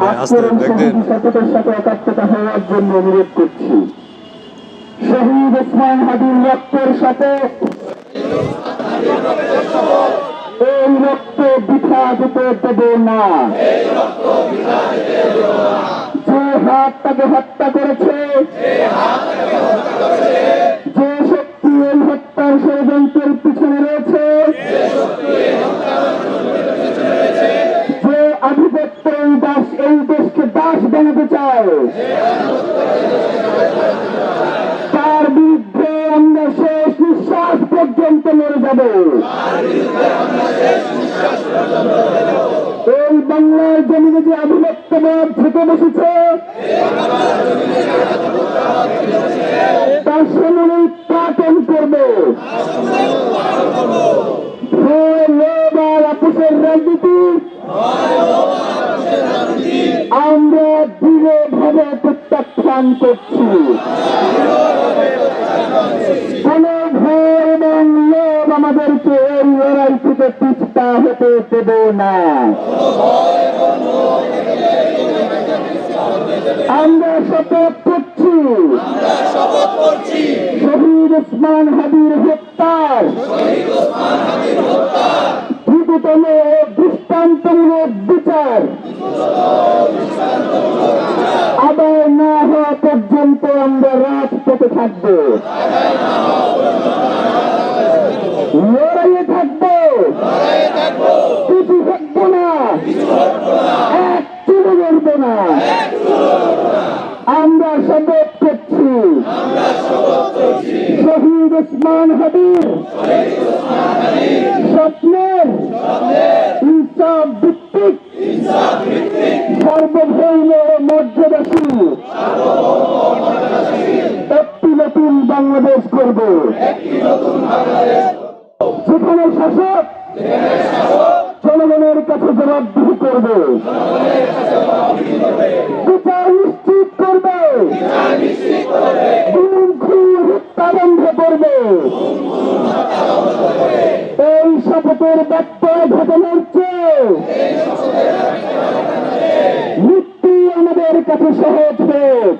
আস্তে আজকের শহীদ ওসমান হাদির রক্তের সাথে এই রক্ত বৃথা যেতে দেব না। যে হাত তাকে হত্যা করেছে তার বিরুদ্ধে আমরা শেষ নিঃশ্বাস পর্যন্ত লড়ে যাব। এই বাংলার জমিনে যে আধিপত্যবাদ থেকে বসেছে, তার সামনে পাতন করবে। রাজনীতি, আমরা দৃঢ়ভাবে প্রত্যাখ্যান করছি। কোন ভয় এবং লোভ আমাদেরকে এই লড়াই থেকে পিছপা হতে দেব না। আমরা শপথ করছি। শহীদ ওসমান হাদির হত্যার দ্রুততম ও দৃষ্টান্তমূলক বিচার আদায় না হওয়া পর্যন্ত আমরা রাজপথে থাকব। লড়াইয়ে থাকব। কিছু থাকব না। এক চুলো লড়বো না। আমরা শপথ করছি। শহীদ ওসমান হাবিব। স্বপ্নের ইনসাফ ভিত্তিক সর্বভৌম মর্যাদাশীল। করব যেখানে শাসক, জনগণের কাছে জবাবদিহি করবে। বিচার নিশ্চিত করবে। বন্ধ করবে। এই শপথের ব্যত্যয় ঘটনার চেয়ে মৃত্যু আমাদের কাছে সহজ হোক।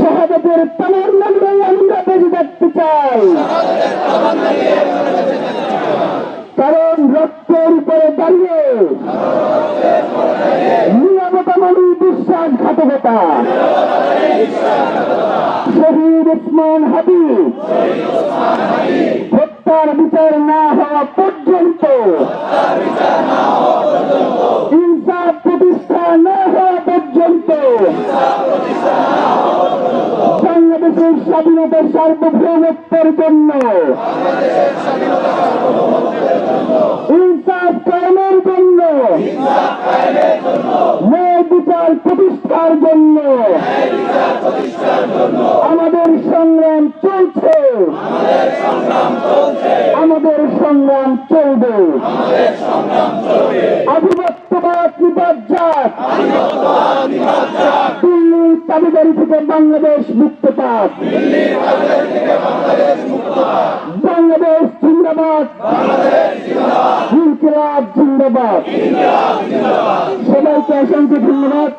শাহাদাতের চাই। কারণ রক্তের উপরে দাঁড়িয়ে নিরাপত্তা মানে বিশ্বাসঘাতকতা শহীদ ওসমান হাবিব হত্যার বিচার না হওয়া পর্যন্ত বাংলাদেশের স্বাধীনতার সার্বভৌমত্বের জন্য। ইনসাফ কায়েমের জন্য। ন্যায় বিচার প্রতিষ্ঠার জন্য আমাদের সংগ্রাম চলছে আমাদের সংগ্রাম চলবে। আধিপত্যবাদ নিপাত দিল্লির তাবেদারি থেকে বাংলাদেশ মুক্ত পাক। বাংলাদেশ জিন্দাবাদ। ইনকিলাব জিন্দাবাদ। সবাইকে অসংখ্য ধন্যবাদ।